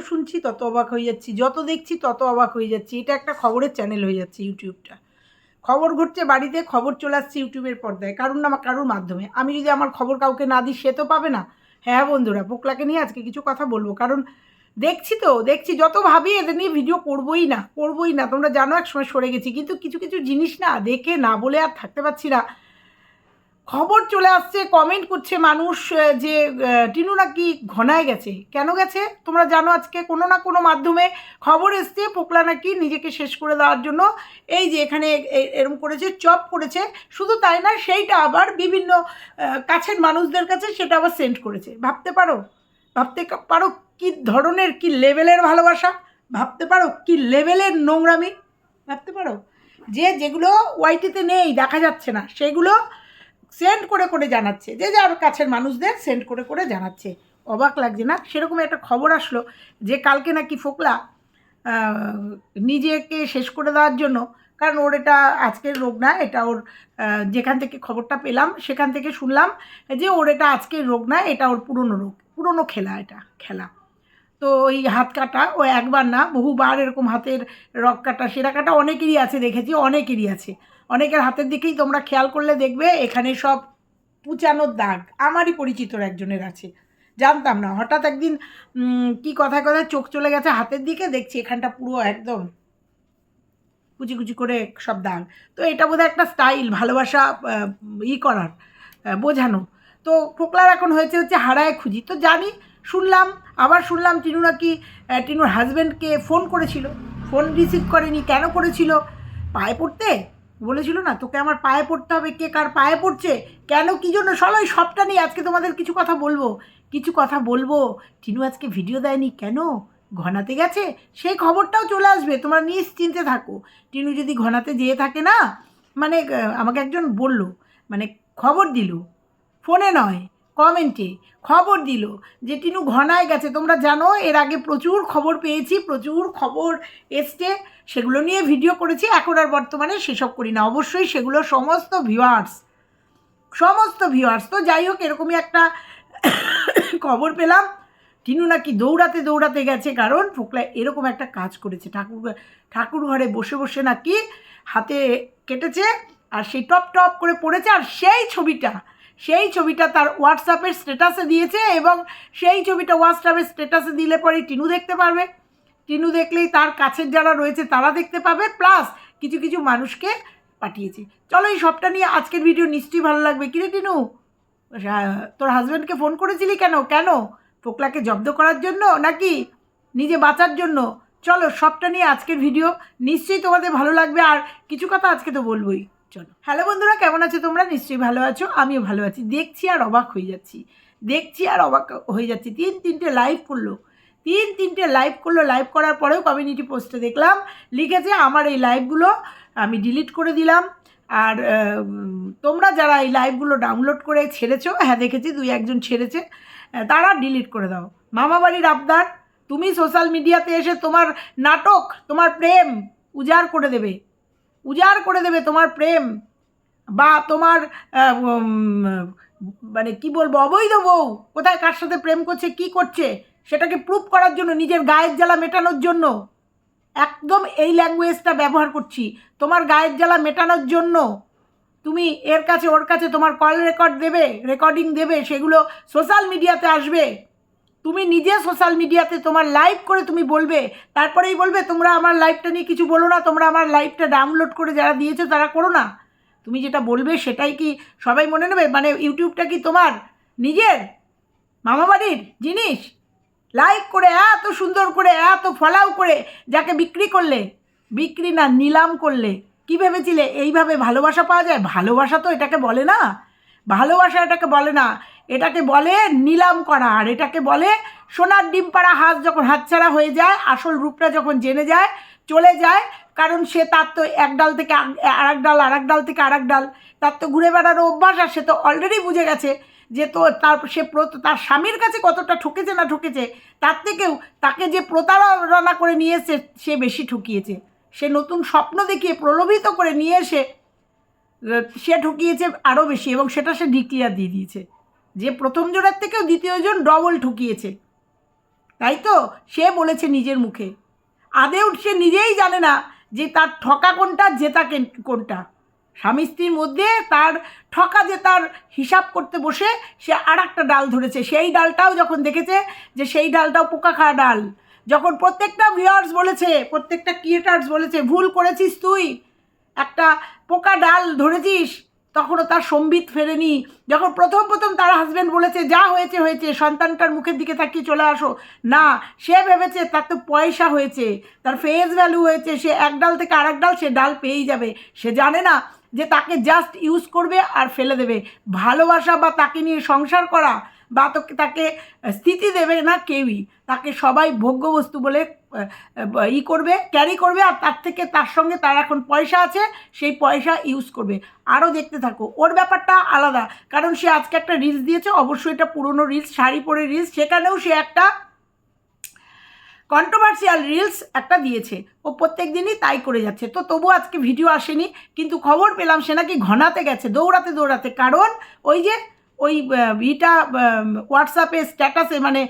শুনছি তত অবাক হয়ে যাচ্ছি। যত দেখছি তত অবাক হয়ে যাচ্ছি। এটা একটা খবরের চ্যানেল হয়ে যাচ্ছে ইউটিউবটা। খবর ঘটছে বাড়িতে, খবর চলে আসছে ইউটিউবের পর্দায়, কারুর না কারুর মাধ্যমে। আমি যদি আমার খবর কাউকে না দিই, সে তো পাবে না। হ্যাঁ বন্ধুরা, পোকলাকে নিয়ে আজকে কিছু কথা বলব। কারণ দেখছি তো, দেখছি, যত ভাবি, এদের নিয়ে ভিডিও করবোই না করবোই না। তোমরা জানো এক সময় সরে গেছি। কিন্তু কিছু কিছু জিনিস না দেখে না বলে আর থাকতে পারছি না। খবর চলে আসছে কমেন্ট করছে মানুষ যে টিনু নাকি ঘনায় গেছে। কেন গেছে? তোমরা জানো আজকে কোনো না কোনো মাধ্যমে খবর এসছে, পোকলা নাকি নিজেকে শেষ করে দেওয়ার জন্য এই যে এখানে এরম করেছে, চপ করেছে। শুধু তাই না, সেইটা আবার বিভিন্ন কাছের মানুষদের কাছে সেটা আবার সেন্ড করেছে। ভাবতে পারো? ভাবতে পারো কি ধরনের, কি লেভেলের ভালোবাসা? ভাবতে পারো কি লেভেলের নোংরামি? ভাবতে পারো? যে, যেগুলো ওয়াইটিতে নেই, দেখা যাচ্ছে না। সেগুলো সেন্ড করে করে জানাচ্ছে। যে যার কাছের মানুষদের সেন্ড করে করে জানাচ্ছে। অবাক লাগছে না? সেরকম একটা খবর আসলো যে কালকে নাকি ফোকলা নিজেকে শেষ করে দেওয়ার জন্য, কারণ ওর এটা আজকের রোগ না, এটা ওর যেখান থেকে খবরটা পেলাম, সেখান থেকে শুনলাম যে ওর এটা আজকের রোগ না, এটা ওর পুরনো রোগ, পুরনো খেলা এটা, খেলা। তো ওই হাত কাটা, ও একবার না বহুবার এরকম হাতের রক কাটা, সেরা কাটা অনেকেরই আছে, দেখেছি অনেকেরই আছে। অনেকের হাতের দিকেই তোমরা খেয়াল করলে দেখবে এখানে সব পুচানোর দাগ। আমারই পরিচিতর একজনের আছে। জানতাম না। হঠাৎ একদিন কি কথায় কথায় চোখ চলে গেছে হাতের দিকে, দেখছি এখানটা পুরো একদম কুচি কুচি করে সব দাগ। তো এটা বোধহয় একটা স্টাইল ভালোবাসা ই করার বোঝানো। তো ফোকলার এখন হয়েছে হচ্ছে হারায় খুঁজি। তো জানি, শুনলাম, আবার শুনলাম টিনু নাকি টিনুর হাজব্যান্ডকে ফোন করেছিল। ফোন রিসিভ করেনি। কেন করেছিল? পায়ে পড়তে? বলেছিল না, তোকে আমার পায়ে পড়তে হবে, কে কার পায়ে পড়ছে? কেন, কী জন্য? সবাই সবটা নিয়ে আজকে তোমাদের কিছু কথা বলব। কিছু কথা বলব? টিনু আজকে ভিডিও দেয়নি কেন? ঘনাতে গেছে? সেই খবরটাও চলে আসবে, তোমরা নিশ্চিন্তে থাকো। টিনু যদি ঘনাতে যেয়ে থাকে না মানে আমাকে একজন বলল মানে খবর দিল, ফোনে নয়। কমেন্টে খবর দিল যে, টিনু ঘনায় গেছে। তোমরা জানো, এর আগে প্রচুর খবর পেয়েছি, প্রচুর খবর এসছে। সেগুলো নিয়ে ভিডিও করেছি। এখন আর বর্তমানে সেসব করি না। অবশ্যই সেগুলো সমস্ত ভিউয়ার্স সমস্ত ভিউয়ার্স তো যাই হোক, এরকমই একটা খবর পেলাম। টিনু নাকি দৌড়াতে দৌড়াতে গেছে। কারণ ফোকলা এরকম একটা কাজ করেছে। ঠাকুর ঠাকুর ঘরে বসে বসে নাকি হাতে কেটেছে আর সেই টপ টপ করে পড়েছে আর সেই ছবিটা সেই ছবিটা তার হোয়াটসঅ্যাপের স্ট্যাটাসে দিয়েছে এবং সেই ছবিটা হোয়াটসঅ্যাপের স্ট্যাটাসে দিলে পরে টিনু দেখতে পারবে। টিনু দেখলেই তার কাছের যারা রয়েছে তারা দেখতে পাবে প্লাস কিছু কিছু মানুষকে পাঠিয়েছে। চলো এই সবটা নিয়ে আজকের ভিডিও নিশ্চয়ই ভালো লাগবে। কিরে টিনু? তোর হাজব্যান্ডকে ফোন করেছিলি কেন? কেন? পোকলাকে জব্দ করার জন্য নাকি? নিজে বাঁচার জন্য? চলো সবটা নিয়ে আজকের ভিডিও নিশ্চয়ই তোমাদের ভালো লাগবে। আর কিছু কথা আজকে তো বলবোই। চলো হ্যালো বন্ধুরা, কেমন আছো তোমরা? নিশ্চয়ই ভালো আছো, আমিও ভালো আছি। দেখছি আর অবাক হয়ে যাচ্ছি। দেখছি আর অবাক হয়ে যাচ্ছি। তিন তিনটে লাইভ করল। তিন তিনটে লাইভ করল। লাইভ করার পরেও কমিউনিটি পোস্টে দেখলাম, লিখেছে আমার এই লাইভগুলো আমি ডিলিট করে দিলাম। আর তোমরা যারা এই লাইভগুলো ডাউনলোড করে ছেড়েছো হ্যাঁ দেখেছি, দুই একজন ছেড়েছে তারা ডিলিট করে দাও। মামা বাড়ির আবদার, তুমি সোশ্যাল মিডিয়াতে এসে তোমার নাটক, তোমার প্রেম উজাড় করে দেবে। উজাড় করে দেবে তোমার প্রেম বা তোমার মানে কি বলব, অবৈধ বউ। কোথায় কার সাথে প্রেম করছে, কি করছে, সেটাকে প্রুভ করার জন্য, নিজের গায়ের জ্বালা মেটানোর জন্য। একদম এই ল্যাঙ্গুয়েজটা ব্যবহার করছি। তোমার গায়ের জ্বালা মেটানোর জন্য। তুমি এর কাছে, ওর কাছে তোমার কল রেকর্ড দেবে রেকর্ডিং দেবে, সেগুলো সোশ্যাল মিডিয়াতে আসবে। তুমি নিজে সোশ্যাল মিডিয়াতে তোমার লাইভ করে তুমি বলবে, তারপরেই বলবে, তোমরা আমার লাইভটা নিয়ে কিছু বলো না, তোমরা আমার লাইভটা ডাউনলোড করে যারা দিয়েছ তারা করো না। তুমি যেটা বলবে সেটাই কি সবাই মনে নেবে? মানে ইউটিউবটা কি তোমার? নিজের? মামাবাড়ির জিনিস? লাইক করে এত সুন্দর করে, এত ফলাও করে, যাকে বিক্রি করলে, বিক্রি না নিলাম করলে, কি ভেবেছিলে? এইভাবে ভালোবাসা পাওয়া যায়? ভালোবাসা তো এটাকে বলে না। ভালোবাসা এটাকে বলে না। এটাকে বলে নিলাম করা আর এটাকে বলে সোনার ডিম পাড়া হাত যখন হাতছাড়া হয়ে যায়, আসল রূপটা যখন জেনে যায়, চলে যায়, কারণ সে তার তো এক ডাল থেকে আর এক ডাল আর এক ডাল থেকে আর এক ডাল, তার তো ঘুরে বেড়ানো অভ্যাস আর সে তো অলরেডি বুঝে গেছে যে তো তার, সে তার স্বামীর কাছে কতটা ঠকেছে না ঠকেছে, তার থেকেও তাকে যে প্রতারণা করে নিয়ে এসে সে বেশি ঠকিয়েছে। সে নতুন স্বপ্ন দেখিয়ে প্রলোভিত করে নিয়ে এসে, সে ঠকিয়েছে আরও বেশি এবং সেটা সে ডিক্লিয়ার দিয়ে দিয়েছে। যে প্রথম জনের থেকেও দ্বিতীয় জন ডবল ঠকিয়েছে। তাই তো? সে বলেছে নিজের মুখে। আদেও সে নিজেই জানে না যে তার ঠকা কোনটা, জেতা কেন- কোনটা। স্বামী স্ত্রীর মধ্যে তার ঠকা যে তার হিসাব করতে বসে, সে আর একটা ডাল ধরেছে। সেই ডালটাও যখন দেখেছে যে সেই ডালটাও পোকা খাওয়া ডাল, যখন প্রত্যেকটা ভিউয়ার্স বলেছে, প্রত্যেকটা ক্রিয়েটার্স বলেছে, ভুল করেছিস তুই। একটা পোকা ডাল ধরেছিস তখনও তার সম্বিত ফেরেনি। যখন প্রথম প্রথম তার হাজব্যান্ড বলেছে, যা হয়েছে হয়েছে, সন্তানটার মুখের দিকে তাকিয়ে চলে আসো। না, সে ভেবেছে তার তো পয়সা হয়েছে, তার ফেস ভ্যালু হয়েছে, সে এক ডাল থেকে আরেক ডাল সে ডাল পেয়েই যাবে। সে জানে না যে তাকে জাস্ট ইউজ করবে আর ফেলে দেবে। ভালোবাসা বা তাকে নিয়ে সংসার করা বা তোকে স্থিতি দেবে না কেউই। তাকে সবাই ভোগ্যবস্তু বলে ই করবে ক্যারি করবে, আর তার থেকে তার সঙ্গে তার এখন পয়সা আছে, সেই পয়সা ইউজ করবে। আরও দেখতে থাকো, ওর ব্যাপারটা আলাদা। কারণ সে আজকে একটা রিলস দিয়েছে, অবশ্যই এটা পুরনো রিলস শাড়ি পরে রিলস সেখানেও সে একটা কন্ট্রোভার্সিয়াল রিলস একটা দিয়েছে। ও প্রত্যেক দিনই তাই করে যাচ্ছে। তো তবু আজকে ভিডিও আসেনি, কিন্তু খবর পেলাম, সে নাকি ঘনাতে গেছে, দৌড়াতে দৌড়াতে। কারণ ওই যে ওই ইটা হোয়াটসঅ্যাপে স্ট্যাটাসে মানে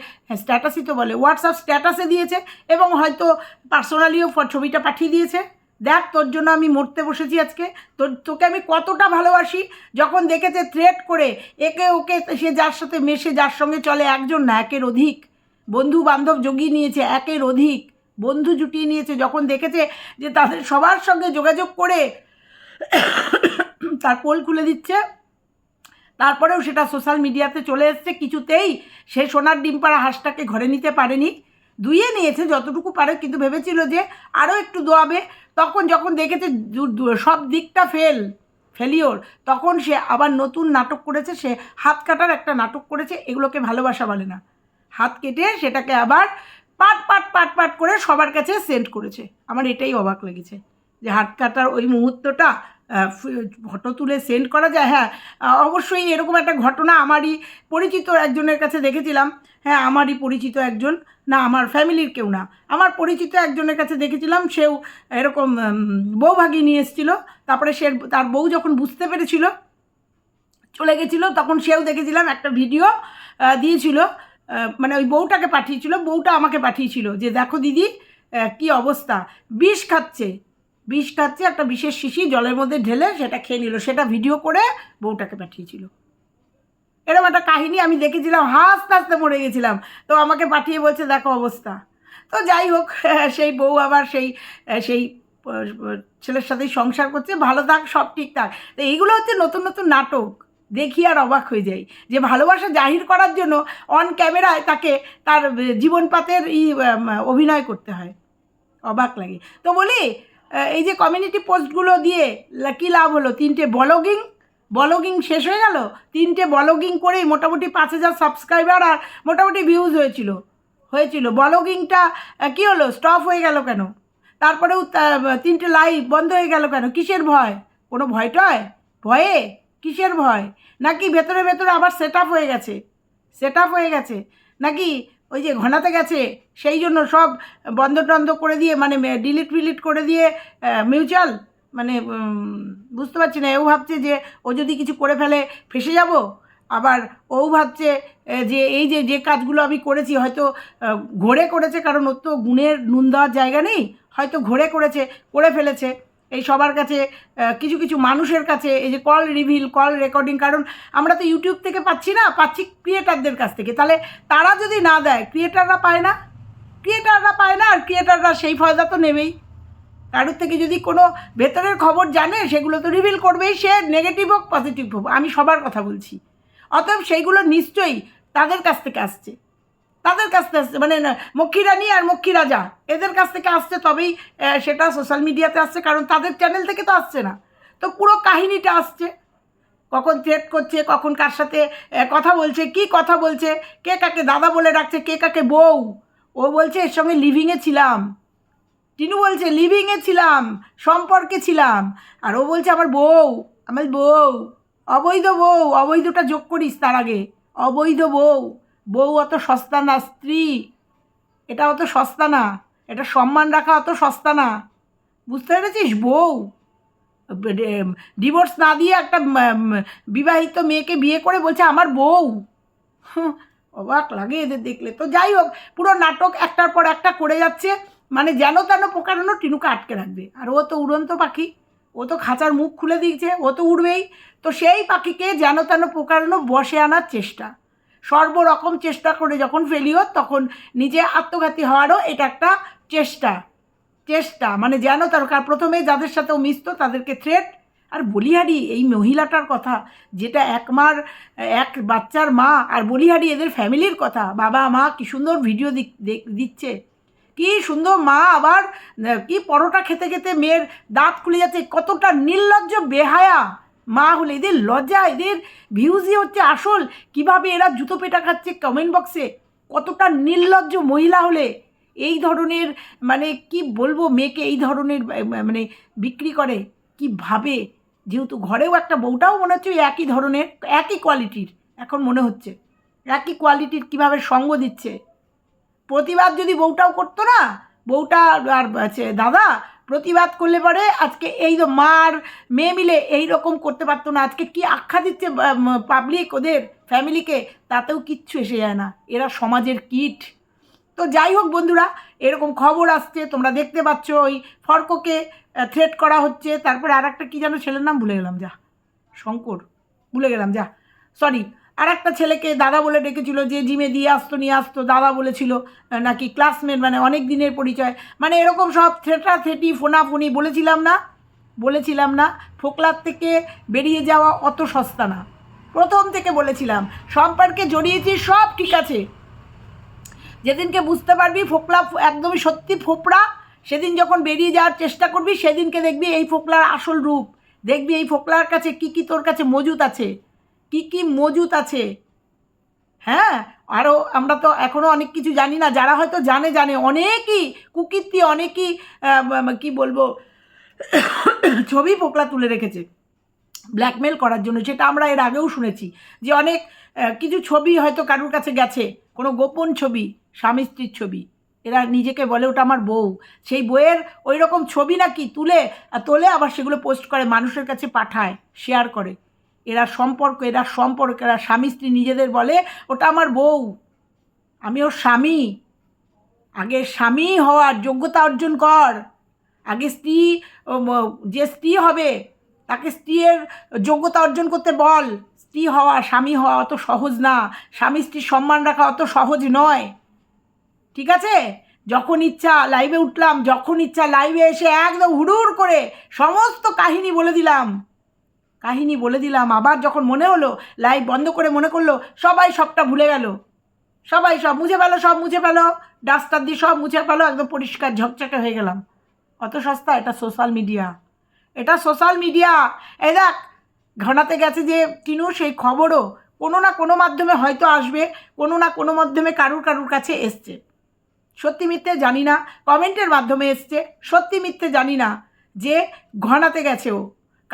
স্ট্যাটাসই তো বলে হোয়াটসঅ্যাপ স্ট্যাটাসে দিয়েছে এবং হয়তো পার্সোনালিও ছবিটা পাঠিয়ে দিয়েছে। দেখ, তোর জন্য আমি মরতে বসেছি আজকে। তোর, তোকে আমি কতটা ভালোবাসি। যখন দেখেছে থ্রেট করে, একে ওকে, সে যার সাথে মেশে, যার সঙ্গে চলে, একজন না, একের অধিক। বন্ধু বান্ধব জগিয়ে নিয়েছে, একের অধিক। বন্ধু জুটিয়ে নিয়েছে, যখন দেখেছে যে তাদের সবার সঙ্গে যোগাযোগ করে তার পোল খুলে দিচ্ছে। তারপরেও সেটা সোশ্যাল মিডিয়াতে চলে এসছে। কিছুতেই সে সোনার ডিম পাড়া হাঁসটাকে ঘরে নিতে পারেনি। দুইয়ে নিয়েছে যতটুকু পারে, কিন্তু ভেবেছিল যে আরও একটু দোয়াবে। তখন যখন দেখেছে সব দিকটা ফেল ফেলিওর তখন সে আবার নতুন নাটক করেছে। সে হাত কাটার একটা নাটক করেছে, এগুলোকে ভালোবাসা বলে না। হাত কেটে সেটাকে আবার পাট পাট পাট পাট করে সবার কাছে সেন্ড করেছে। আমার এটাই অবাক লেগেছে যে হাত কাটার ওই মুহূর্তটা ফটো তুলে সেন্ড করা যায়। হ্যাঁ অবশ্যই এরকম একটা ঘটনা আমারই পরিচিত একজনের কাছে দেখেছিলাম। হ্যাঁ আমারই পরিচিত একজন। না, আমার ফ্যামিলির কেউ না। আমার পরিচিত একজনের কাছে দেখেছিলাম, সেও এরকম বউ ভাগিয়ে নিয়ে এসেছিল। তারপরে সে, তার বউ যখন বুঝতে পেরেছিল, চলে গেছিল, তখন সেও দেখেছিলাম একটা ভিডিও দিয়েছিল। মানে ওই বউটাকে পাঠিয়েছিল, বউটা আমাকে পাঠিয়েছিল যে, দেখো দিদি কি অবস্থা? বিষ খাচ্ছে। বিষ খাচ্ছে, একটা বিশেষ শিশি জলের মধ্যে ঢেলে সেটা খেয়ে নিল। সেটা ভিডিও করে বউটাকে পাঠিয়েছিল। এরকম একটা কাহিনী আমি দেখেছিলাম, হাসতে হাসতে মরে গেছিলাম। তো আমাকে পাঠিয়ে বলছে, দেখো অবস্থা। তো যাই হোক, সেই বউ আবার সেই সেই ছেলের সাথেই সংসার করছে। ভালো থাক, সব ঠিকঠাক তো এইগুলো হচ্ছে নতুন নতুন নাটক। দেখি আর অবাক হয়ে যাই। যে ভালোবাসা জাহির করার জন্য অন ক্যামেরায় তাকে তার জীবনপাতের ই অভিনয় করতে হয়। অবাক লাগে। তো বলি এই যে কমিউনিটি পোস্টগুলো দিয়ে কী লাভ হলো? তিনটে ব্লগিং ব্লগিং শেষ হয়ে গেল? তিনটে ব্লগিং করেই মোটামুটি পাঁচ হাজার সাবস্ক্রাইবার আর মোটামুটি ভিউজ হয়েছিল। হয়েছিল। ব্লগিংটা কী হলো? স্টপ হয়ে গেল কেন? তারপরেও তিনটে লাইভ বন্ধ হয়ে গেল কেন? কিসের ভয়? কোনো ভয় টয়? ভয়ে? কিসের ভয়? নাকি ভেতরে ভেতরে আবার সেট হয়ে গেছে? সেট হয়ে গেছে? নাকি ওই যে ঘনাতে গেছে, সেই জন্য সব বন্ধ টন্ধ করে দিয়ে মানে ডিলিট ফিলিট করে দিয়ে মিউচুয়াল মানে বুঝতে পারছি না, এও ভাবছে যে ও যদি কিছু করে ফেলে, ফেসে যাব? আবার ও ভাবছে যে এই যে যে কাজগুলো আমি করেছি, হয়তো ঘোরে করেছে, কারণ ওর তো গুণের নুন দেওয়ার জায়গা নেই, হয়তো ঘোরে করেছে, করে ফেলেছে। এই সবার কাছে কিছু কিছু মানুষের কাছে এই যে কল রিভিল কল রেকর্ডিং কারণ আমরা তো ইউটিউব থেকে পাচ্ছি না, পাচ্ছি ক্রিয়েটারদের কাছ থেকে। তাহলে তারা যদি না দেয় ক্রিয়েটাররা পায় না? ক্রিয়েটাররা পায় না, আর ক্রিয়েটাররা সেই ফয়দা তো নেবেই। কারোর থেকে যদি কোনো ভেতরের খবর জানে, সেগুলো তো রিভিল করবেই, সে নেগেটিভ হোক পজিটিভ হোক, আমি সবার কথা বলছি। অতএব সেইগুলো নিশ্চয়ই তাদের কাছ থেকে আসছে। তাদের কাছ থেকে আসছে মানে মক্ষী রানী আর মক্ষী রাজা, এদের কাছ থেকে আসছে তবেই সেটা সোশ্যাল মিডিয়াতে আসছে, কারণ তাদের চ্যানেল থেকে তো আসছে না। তো পুরো কাহিনীটা আসছে। কখন থ্রেট করছে, কখন কার সাথে কথা বলছে, কি কথা বলছে, কে কাকে দাদা বলে ডাকছে, কে কাকে বউ, ও বলছে এর সঙ্গে লিভিংয়ে ছিলাম। টিনু বলছে লিভিংয়ে ছিলাম, সম্পর্কে ছিলাম। আর ও বলছে, আমার বউ আমার বউ, অবৈধ বউ, অবৈধটা যোগ করিস তার আগে, অবৈধ বউ। বউ অত সস্তা না, স্ত্রী। এটা অত সস্তা না। এটা সম্মান রাখা অত সস্তা না। বুঝতে পেরেছিস, বউ? ডিভোর্স না দিয়ে একটা বিবাহিত মেয়েকে বিয়ে করে বলছে আমার বউ। অবাক লাগে এদের দেখলে। তো যাই হোক, পুরো নাটক একটার পর একটা করে যাচ্ছে। মানে যেন তেন পোকারানো টিনুকে আটকে রাখবে। আর ও তো উড়ন্ত পাখি। ও তো খাঁচার মুখ খুলে দিয়েছে। ও তো উড়বেই। তো সেই পাখিকে যেন তেন পোকারানো বসে আনার চেষ্টা। সর্বরকম চেষ্টা করে যখন ফেলিওর তখন নিজে আত্মঘাতী হওয়ারও এটা একটা চেষ্টা। চেষ্টা মানে যেন তার প্রথমে যাদের সাথে ও মিশতো তাদেরকে থ্রেট আর বলিহারি এই মহিলাটার কথা, যেটা এক মার এক বাচ্চার মা, আর বলিহারি এদের ফ্যামিলির কথা, বাবা, মা কি সুন্দর ভিডিও দিচ্ছে। কি সুন্দর মা আবার, কি পরোটা খেতে খেতে মেয়ের দাঁত খুলে যাচ্ছে, কতটা নির্লজ্জ, বেহায়া। মা হলে এদের লজ্জা, এদের ভিউজই হচ্ছে আসল। কীভাবে এরা জুতো পেটা খাচ্ছে কমেন্ট বক্সে কতটা নির্লজ্জ মহিলা হলে এই ধরনের মানে কি বলব মেয়েকে এই ধরনের মানে বিক্রি করে? কি ভাবে? যেহেতু ঘরেও একটা বউটাও মনে হচ্ছে একই ধরনের, একই কোয়ালিটির এখন মনে হচ্ছে। একই কোয়ালিটির কীভাবে সঙ্গ দিচ্ছে? প্রতিবাদ যদি বউটাও করতো না, বউটা আর দাদা প্রতিবাদ করলে পরে আজকে এই তো মার, মেয়ে মিলে এই রকম করতে পারতো না। আজকে কি আখ্যা দিচ্ছে পাবলিক ওদের ফ্যামিলিকে তাতেও কিচ্ছু এসে যায় না। এরা সমাজের কিট। তো যাই হোক বন্ধুরা, এরকম খবর আসছে, তোমরা দেখতে পাচ্ছ ওই ফর্ককে থ্রেট করা হচ্ছে। তারপরে আর একটা কী যেন ছেলের নাম ভুলে গেলাম, যা। শঙ্কর, ভুলে গেলাম, যা। সরি আর একটা ছেলেকে দাদা বলে ডেকেছিল, যে জিমে দিয়ে আসতো, নিয়ে আসতো, দাদা বলেছিল নাকি ক্লাসমেট মানে অনেক দিনের পরিচয়। মানে এরকম সব থেটা থেটি ফোনাফুনি বলেছিলাম না বলেছিলাম না, ফোকলার থেকে বেরিয়ে যাওয়া অত সস্তা না। প্রথম থেকে বলেছিলাম, সম্পর্কে জড়িয়েছি সব ঠিক আছে। যেদিনকে বুঝতে পারবি ফোকলা একদমই সত্যি ফোপড়া, সেদিন যখন বেরিয়ে যাওয়ার চেষ্টা করবি, সেদিনকে দেখবি এই ফোকলার আসল রূপ। দেখবি এই ফোকলার কাছে কি কি তোর কাছে মজুত আছে। কি কি মজুত আছে? হ্যাঁ আরও আমরা তো এখনও অনেক কিছু জানি না। যারা হয়তো জানে জানে। অনেকই কুকীর্তি, অনেকই কি বলব, ছবি পোকলা তুলে রেখেছে। ব্ল্যাকমেল করার জন্য। সেটা আমরা এর আগেও শুনেছি যে অনেক কিছু ছবি হয়তো কারুর কাছে গেছে। কোনো গোপন ছবি, স্বামী স্ত্রীর ছবি। এরা নিজেকে বলে, ওটা আমার বউ। সেই বইয়ের ওই রকম ছবি নাকি তুলে, তোলে, আবার সেগুলো পোস্ট করে, মানুষের কাছে পাঠায়, শেয়ার করে। এরা সম্পর্ক এরা সম্পর্ক, এরা স্বামী স্ত্রী নিজেদের বলে, ওটা আমার বউ, আমি ওর স্বামী। আগে স্বামী হওয়ার যোগ্যতা অর্জন কর। আগে স্ত্রী যে স্ত্রী হবে, তাকে স্ত্রীর যোগ্যতা অর্জন করতে বল। স্ত্রী হওয়া, স্বামী হওয়া অত সহজ না। স্বামী স্ত্রীর সম্মান রাখা অত সহজ নয়। ঠিক আছে? যখন ইচ্ছা লাইভে উঠলাম, যখন ইচ্ছা লাইভে এসে একদম হুড়ুর করে সমস্ত কাহিনী বলে দিলাম। কাহিনী বলে দিলাম। আবার যখন মনে হলো লাইভ বন্ধ করে মনে করল, সবাই সবটা ভুলে গেল। সবাই সব মুছে ফেলো, সব মুছে ফেলো। ডাস্টার দিয়ে সব মুছে ফেলো, একদম পরিষ্কার ঝকঝকে হয়ে গেলাম। অত সস্তা, এটা সোশ্যাল মিডিয়া এটা সোশ্যাল মিডিয়া এই দেখ, ঘনাতে গেছে যে টিনু সেই খবরও কোনো না কোনো মাধ্যমে হয়তো আসবে, কোনো না কোনো মাধ্যমে কারুর কারুর কাছে এসছে। সত্যি মিথ্যে জানি না কমেন্টের মাধ্যমে এসছে, সত্যি মিথ্যে জানি না যে ঘনাতে গেছে ও।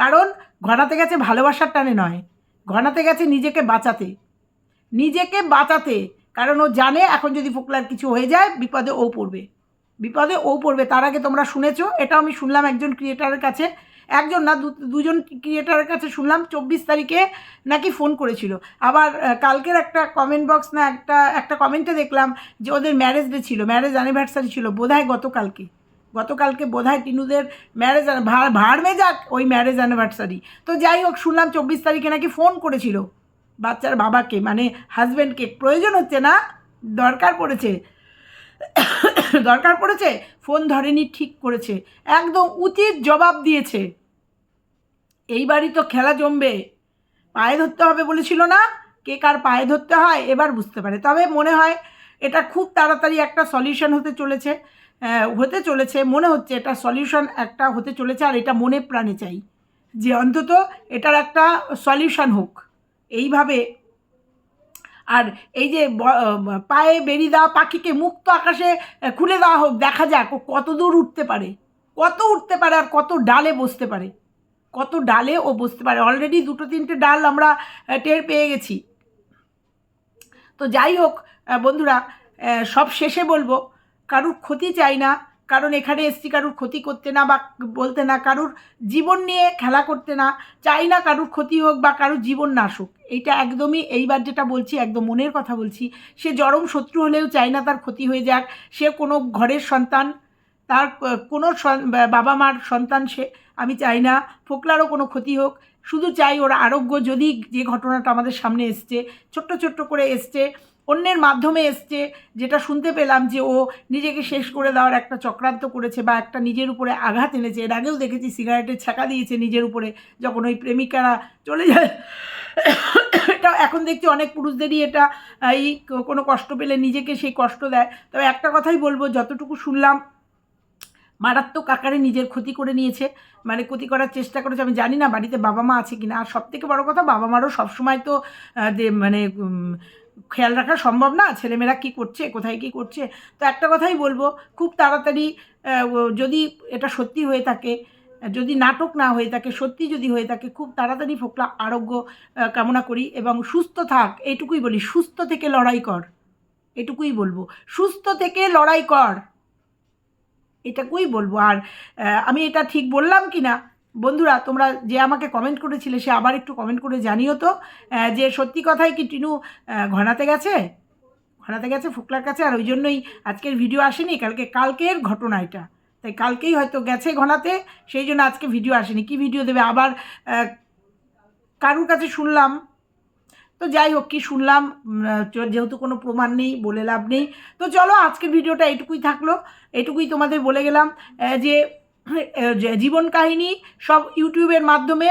কারণ ঘনাতে গেছে ভালোবাসার টানে নয়। ঘনাতে গেছে নিজেকে বাঁচাতে। নিজেকে বাঁচাতে, কারণ ও জানে এখন যদি ফোকলার কিছু হয়ে যায়, বিপদে ও পড়বে। বিপদে ও পড়বে, তার আগে তোমরা শুনেছো এটাও আমি শুনলাম একজন ক্রিয়েটারের কাছে। একজন না দুজন ক্রিয়েটারের কাছে শুনলাম, চব্বিশ তারিখে নাকি ফোন করেছিল। আবার কালকের একটা কমেন্ট বক্স না, একটা একটা কমেন্টে দেখলাম যে ওদের ম্যারেজ ডে ছিল ম্যারেজ অ্যানিভার্সারি ছিল, বোধহয় গতকালকে। গতকালকে বোধহয় টিনুদের ম্যারেজ ভাড় যাক ওই ম্যারেজ অ্যানিভার্সারি তো যাই হোক, শুনলাম চব্বিশ তারিখে নাকি ফোন করেছিল বাচ্চার বাবাকে মানে হাজব্যান্ডকে প্রয়োজন হচ্ছে না, দরকার পড়েছে। দরকার পড়েছে ফোন ধরেনি, ঠিক করেছে। একদম উচিত জবাব দিয়েছে। এইবারই তো খেলা জমবে। পায়ে ধরতে হবে বলেছিল না? কে কার পায়ে ধরতে হয়? এবার বুঝতে পারে। তবে মনে হয় এটা খুব তাড়াতাড়ি একটা সলিউশন হতে চলেছে। হতে চলেছে, মনে হচ্ছে এটা সলিউশন একটা হতে চলেছে আর এটা মনে প্রাণে চাই। যে অন্তত এটার একটা সলিউশন হোক, এইভাবে। আর এই যে পায়ে বেরিয়ে দেওয়া পাখিকে মুক্ত আকাশে খুলে দেওয়া হোক, দেখা যাক ও কত দূর উঠতে পারে। কত উঠতে পারে আর কত ডালে বসতে পারে। কত ডালে ও বসতে পারে। অলরেডি দুটো তিনটে ডাল আমরা টের পেয়ে গেছি। তো যাই হোক বন্ধুরা সব শেষে বলব কারুর ক্ষতি চাই না, কারণ এখানে এসছি কারুর ক্ষতি করতে না বা বলতে না, কারুর জীবন নিয়ে খেলা করতে না, চাই না কারুর ক্ষতি হোক বা কারুর জীবন নাশুক এইটা একদমই এইবার যেটা বলছি, একদম মনের কথা বলছি, সে জরম শত্রু হলেও চায় না তার ক্ষতি হয়ে যাক, সে কোনো ঘরের সন্তান, তার কোনো বাবা মার সন্তান সে, আমি চাই না, ফোকলারও কোনো ক্ষতি হোক, শুধু চাই ওর আরোগ্য যদি যে ঘটনাটা আমাদের সামনে এসছে, ছোট্ট ছোট্ট করে এসছে অন্যের মাধ্যমে এসছে, যেটা শুনতে পেলাম যে ও নিজেকে শেষ করে দেওয়ার একটা চক্রান্ত করেছে বা একটা নিজের উপরে আঘাত এনেছে। এর আগেও দেখেছি সিগারেটের ছাকা দিয়েছে নিজের উপরে যখন ওই প্রেমিকারা চলে যায়। এটা এখন দেখছি অনেক পুরুষদেরই এটা, এই কোনো কষ্ট পেলে নিজেকে সেই কষ্ট দেয়। তবে একটা কথাই বলব, যতটুকু শুনলাম মারাত্মক আকারে নিজের ক্ষতি করে নিয়েছে। মানে ক্ষতি করার চেষ্টা করেছে। আমি জানি না বাড়িতে বাবা মা আছে কি না আর সব থেকে বড় কথা, বাবা মারও সবসময় তো মানে খেয়াল রাখা সম্ভব না। ছেলেমেয়েরা কী করছে, কোথায় কী করছে? তো একটা কথাই বলব, খুব তাড়াতাড়ি যদি এটা সত্যি হয়ে থাকে, যদি নাটক না হয়ে থাকে, সত্যি যদি হয়ে থাকে, খুব তাড়াতাড়ি ফোকলা আরোগ্য কামনা করি এবং সুস্থ থাক। এইটুকুই বলি, সুস্থ থেকে লড়াই কর। এটুকুই বলব। সুস্থ থেকে লড়াই কর। এটাকুই বলব। আর আমি এটা ঠিক বললাম কি না বন্ধুরা, তোমরা যে আমাকে কমেন্ট করেছিলে, সে আবার একটু কমেন্ট করে জানিও তো যে সত্যি কথাই কি টিনু ঘনাতে গেছে? ঘনাতে গেছে, ফুকলার কাছে, আর ওই জন্যই আজকের ভিডিও আসেনি, কালকে, কালকের ঘটনা এটা। তাই কালকেই হয়তো গেছে ঘনাতে, সেই জন্য আজকে ভিডিও আসেনি। কি ভিডিও দেবে? আবার কারুর কাছে শুনলাম তো যাই হোক, কি শুনলাম যেহেতু কোনো প্রমাণ নেই বলে লাভ নেই। তো চলো, আজকের ভিডিওটা এটুকুই থাকল। এটুকুই তোমাদের বলে গেলাম যে জীবন কাহিনী সব ইউটিউবের মাধ্যমে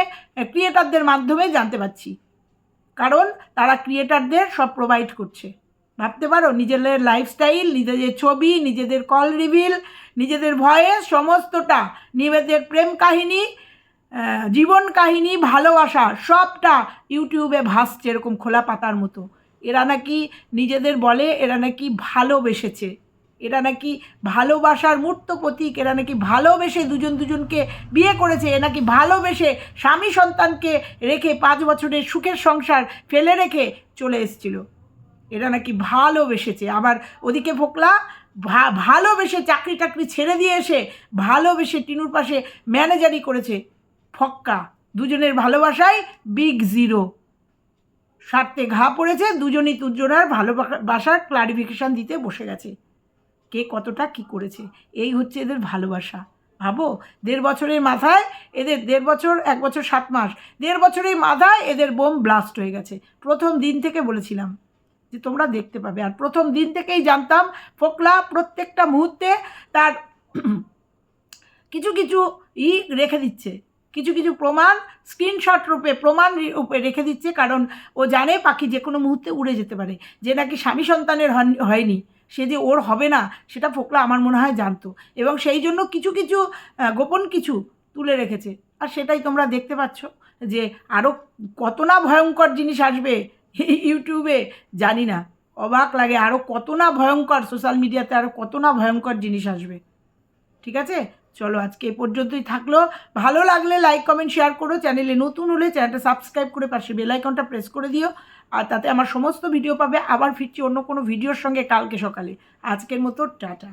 ক্রিয়েটারদের মাধ্যমে জানতে পারছি। কারণ তারা ক্রিয়েটারদের সব প্রোভাইড করছে। ভাবতে পারো, নিজেদের লাইফস্টাইল নিজেদের ছবি, নিজেদের কল রিভিল নিজেদের ভয়েস সমস্তটা, নিজেদের প্রেম কাহিনী জীবন কাহিনী, ভালোবাসা, সবটা ইউটিউবে ভাসছে এরকম খোলা পাতার মতো। এরা নাকি নিজেদের বলে, এরা নাকি ভালোবেসেছে। এরা নাকি ভালোবাসার মূর্ত প্রতীক, এরা নাকি ভালোবেসে দুজন দুজনকে বিয়ে করেছে এ নাকি ভালোবেসে স্বামী সন্তানকে রেখে পাঁচ বছরের সুখের সংসার ফেলে রেখে চলে এসেছিল। এরা নাকি ভালোবেসেছে। আবার ওদিকে ফোকলা ভালোবেসে চাকরি টাকরি ছেড়ে দিয়ে এসে ভালোবেসে টিনুর পাশে ম্যানেজারি করেছে। ফক্কা। দুজনের ভালোবাসায় বিগ জিরো স্বার্থে ঘা পড়েছে, দুজনই দুজনের ভালোবাসার ক্লারিফিকেশান দিতে বসে গেছে। কে কতটা কি করেছে? এই হচ্ছে এদের ভালোবাসা। ভাবো, দেড় বছরের মাথায় এদের দেড় বছর, এক বছর, সাত মাস, দেড় বছরের মাথায় এদের বোম ব্লাস্ট হয়ে গেছে। প্রথম দিন থেকে বলেছিলাম যে তোমরা দেখতে পাবে। আর প্রথম দিন থেকেই জানতাম ফোকলা প্রত্যেকটা মুহূর্তে তার কিছু কিছু ই রেখে দিচ্ছে। কিছু কিছু প্রমাণ স্ক্রিনশট রূপে, প্রমাণ রূপে রেখে দিচ্ছে কারণ ও জানে পাখি যে কোনো মুহূর্তে উড়ে যেতে পারে। যে নাকি স্বামী সন্তানের হয়নি, সে যে ওর হবে না, সেটা ফোকলা আমার মনে হয় জানতো। এবং সেই জন্য কিছু কিছু গোপন কিছু তুলে রেখেছে। আর সেটাই তোমরা দেখতে পাচ্ছ যে আরও কত না ভয়ঙ্কর জিনিস আসবে ইউটিউবে, জানি না। অবাক লাগে আরও কত না ভয়ঙ্কর সোশ্যাল মিডিয়াতে আরও কত না ভয়ঙ্কর জিনিস আসবে। ঠিক আছে? চলো আজকে এ পর্যন্তই থাকল। ভালো লাগলে লাইক কমেন্ট শেয়ার করো। চ্যানেলে নতুন হলে চ্যানেলটা সাবস্ক্রাইব করে পাশে বেলাইকনটা প্রেস করে দিও। আর তাতে আমার সমস্ত ভিডিও পাবে। আবার ফিরছি অন্য কোনো ভিডিওর সঙ্গে কালকে সকালে। আজকের মতো, টাটা।